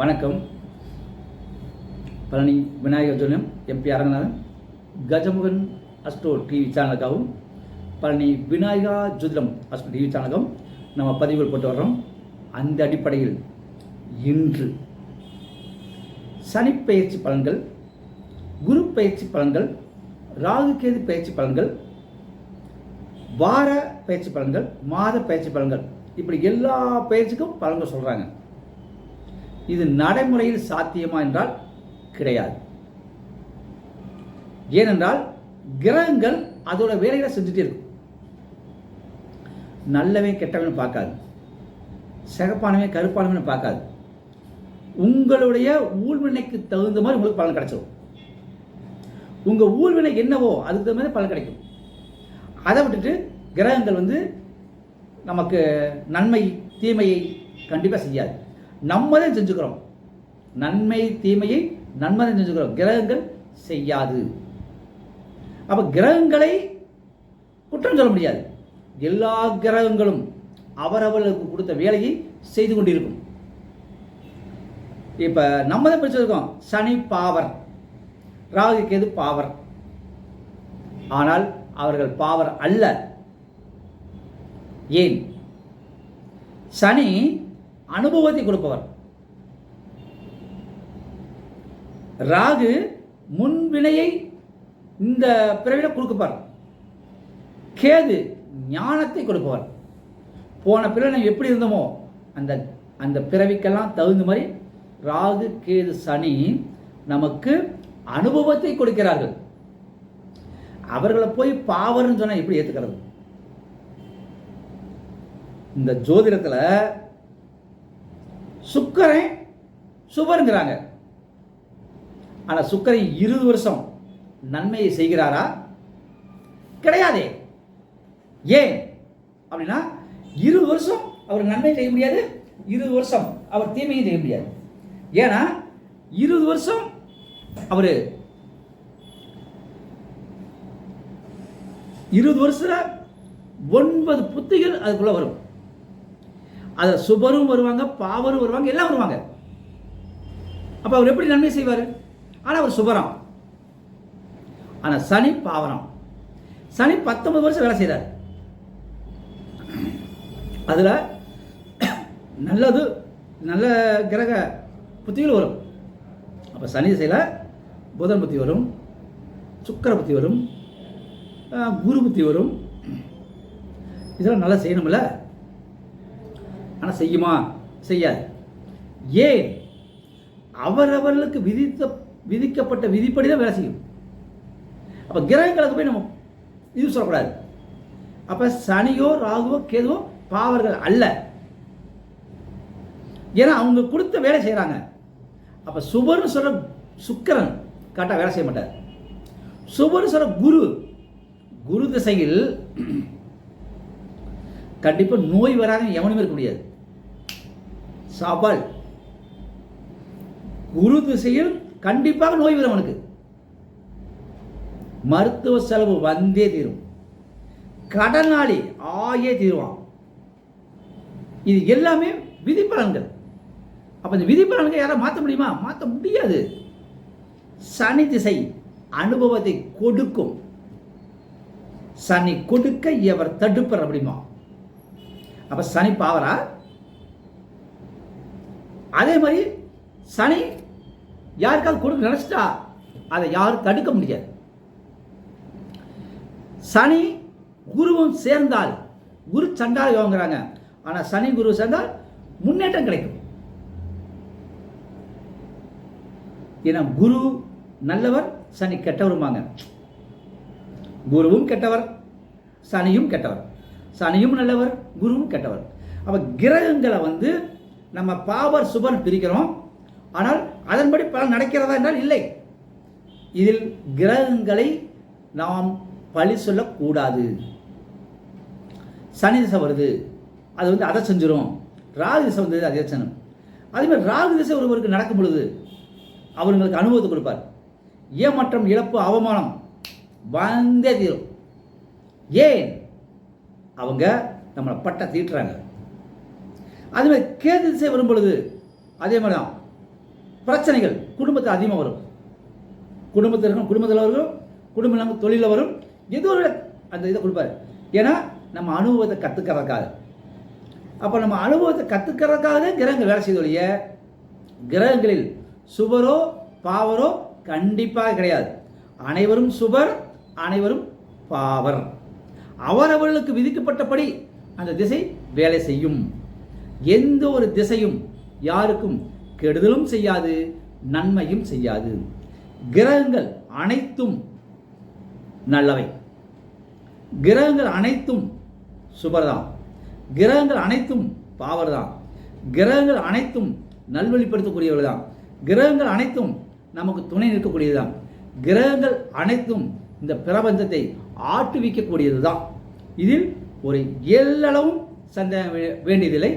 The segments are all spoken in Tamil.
வணக்கம். Palani Vinayagar ஜோலியம் MP Aranganathan Gajamugan Astro TV சேனலுக்காகவும் Palani Vinayaga ஜோதிடம் அஸ்ட்ரோ டிவி சேனலுக்கும் நம்ம பதிவுகள் போட்டு வர்றோம். அந்த அடிப்படையில் இன்று சனிப்பெயர்ச்சி பலன்கள் குரு பயிற்சி பலன்கள் ராகு கேது பயிற்சி பலன்கள் வார பயிற்சி பலன்கள் மாத பயிற்சி பலன்கள் இப்படி எல்லா பயிற்சிக்கும் பலன்கள் சொல்கிறாங்க இது நடைமுறையில் சாத்தியமா என்றால் கிடையாது. ஏனென்றால் கிரகங்கள் அதோட வேலைகளை செஞ்சுட்டே இருக்கும். நல்லவன் கெட்டவன் பார்க்காது. சிகப்பானவன் கருப்பானவன் பார்க்காது. உங்களுடைய ஊழ்வினைக்கு தகுந்த மாதிரி உங்களுக்கு பலன் கிடைச்சிடும் உங்கள் ஊழ்வினை என்னவோ அதுக்கு தகுந்த மாதிரி பலன் கிடைக்கும். அதை விட்டுட்டு கிரகங்கள் வந்து நமக்கு நன்மை தீமையை கண்டிப்பாக செய்யாது. நம்ம தான் செஞ்சுக்கிறோம். நன்மை தீமையை நன்மை தான் செஞ்சுக்கிறோம். கிரகங்கள் செய்யாது. அப்போ கிரகங்களை குற்றம் சொல்ல முடியாது. எல்லா கிரகங்களும் அவரவர்களுக்கு கொடுத்த வேலையை செய்து கொண்டிருக்கும். இப்போ நம்ம தான் படிச்சிருக்கோம் சனி பாவர் ராகு கேது பாவர். ஆனால் அவர்கள் பாவர் அல்ல. ஏன்? சனி அனுபவத்தை கொடுப்பவர். ராகு முன்வினையை இந்த பிறவில கொடுக்கப்பார். கேது ஞானத்தை கொடுப்பவர். போன பிறகு நம்ம எப்படி இருந்தோமோ அந்த அந்த பிறவிக்கெல்லாம் தகுந்த மாதிரி ராகு கேது சனி நமக்கு அனுபவத்தை கொடுக்கிறார்கள். அவர்களை போய் பாவர்னு சொன்னால் எப்படி ஏற்றுக்கிறது இந்த ஜோதிடத்தில் சுக்கரன் சுபருங்கிறாங்க ஆனா சுக்கரன் இருபது வருஷம் நன்மையை செய்கிறாரா? கிடையாதே. ஏன்? அப்படின்னா இருபது வருஷம் அவர் நன்மை செய்ய முடியாது இருபது வருஷம் அவர் தீமையும் செய்ய முடியாது. ஏன்னா இருபது வருஷம் அவர் இருபது வருஷத்தில் ஒன்பது புத்திகள் அதுக்குள்ளே வரும். அது சுபரும் வருவாங்க பாவரும் வருவாங்க எல்லாம் வருவாங்க. அப்போ அவர் எப்படி நன்மை செய்வார்? ஆனால் அவர் சுபரம். ஆனால் சனி பாவரம். சனி பத்தொன்பது வருஷம் வேலை செய்கிறார் அதில் நல்லது நல்ல கிரக புத்திகள் வரும். அப்போ சனி திசையில் புதன் புத்தி வரும் சுக்கர புத்தி வரும் குரு புத்தி வரும். இதெல்லாம் நல்லா செய்யணும்ல? ஆனால் செய்யுமா? செய்யாது. ஏன்? அவரவர்களுக்கு விதித்த விதிக்கப்பட்ட விதிப்படி தான் வேலை செய்யும். அப்போ கிரகங்களுக்கு போய் நம்ம இது சொல்லக்கூடாது. அப்போ சனியோ ராகுவோ கேதுவோ பாவர்கள் அல்ல. ஏன்னா அவங்க கொடுத்த வேலை செய்கிறாங்க அப்போ சுபர்னு சொல்கிற சுக்கரன் கரெக்டாக வேலை செய்ய மாட்டார். சுபர்னு சொல்கிற குரு குரு திசையில் கண்டிப்பாக நோய் வராத எவனுமே இருக்க முடியாது. சவால் குரு திசையில் கண்டிப்பாக நோய் வரும் அவனுக்கு. மருத்துவ செலவு வந்தே தீரும். கடனாளி ஆயே தீருவான். இது எல்லாமே விதிப்பலன்கள். அப்போ இந்த விதிப்பலன்கள் யாரும் மாற்ற முடியுமா? மாற்ற முடியாது. சனி திசை அனுபவத்தை கொடுக்கும். சனி கொடுக்க எவர் தடுப்பர் அப்படிமா? அப்ப சனி பாவரா அதே மாதிரி சனி யாருக்காவது கொடுக்க நினைச்சிட்டா அதை யாரும் தடுக்க முடியாது. சனி குருவும் சேர்ந்தால் குரு சண்டால யோகங்கிறாங்க ஆனா சனி குரு சேர்ந்தால் முன்னேற்றம் கிடைக்கும். ஏன்னா குரு நல்லவர் சனி கெட்டவருமாங்க குருவும் கெட்டவர் சனியும் கெட்டவர். சனியும் நல்லவர் குருவும் கெட்டவர். அப்போ கிரகங்களை வந்து நம்ம பாவர் சுபன் பிரிக்கிறோம். ஆனால் அதன்படி பலன் நடக்கிறதா என்றால் இல்லை. இதில் கிரகங்களை நாம் பழி சொல்லக்கூடாது. சனி திசை வருது. அது வந்து அதை செஞ்சிடும் ராகு திசை வந்தது அதை சனம். அதே மாதிரி ராகு திசை ஒருவருக்கு நடக்கும் பொழுது அவர்களுக்கு அனுபவத்தை கொடுப்பார். ஏமாற்றம் இழப்பு அவமானம் வந்தே தீரும். ஏன்? அவங்க நம்மளை பட்டை தீட்டுறாங்க. அதே மாதிரி கேது திசை வரும் பொழுது அதே மாதிரி தான் பிரச்சனைகள் குடும்பத்தில் அதிகமாக வரும். குடும்பத்தில் இருக்கும் குடும்பத்தில் வரும் குடும்பம் இல்லாமல் தொழிலில் வரும். எது ஒரு அந்த இதை கொடுப்பாரு. ஏன்னா நம்ம அனுபவத்தை கற்றுக்கிறதுக்காக அப்போ நம்ம அனுபவத்தை கற்றுக்கிறதுக்காக கிரகங்கள் வேலை செய்த ஒழிய கிரகங்களில் சுபரோ பாவரோ கண்டிப்பாக கிடையாது. அனைவரும் சுபர் அனைவரும் பாவர். அவரவர்களுக்கு விதிக்கப்பட்டபடி அந்த திசை வேலை செய்யும். எந்த ஒரு திசையும் யாருக்கும் கெடுதலும் செய்யாது நன்மையும் செய்யாது. கிரகங்கள் அனைத்தும் நல்லவை. கிரகங்கள் அனைத்தும் சுபர்தான். கிரகங்கள் அனைத்தும் பாவர்தான். கிரகங்கள் அனைத்தும் நல்வழிப்படுத்தக்கூடியவர்கள் தான் கிரகங்கள் அனைத்தும் நமக்கு துணை நிற்கக்கூடியதுதான். கிரகங்கள் அனைத்தும் இந்த பிரபஞ்சத்தை ஆட்டுவிக்கக்கூடியது தான் இதில் ஒரு எல்லளவும் சந்தேகம் வேண்டியதில்லை.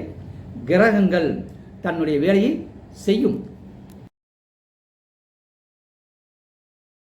கிரகங்கள் தன்னுடைய வேலையை செய்யும்.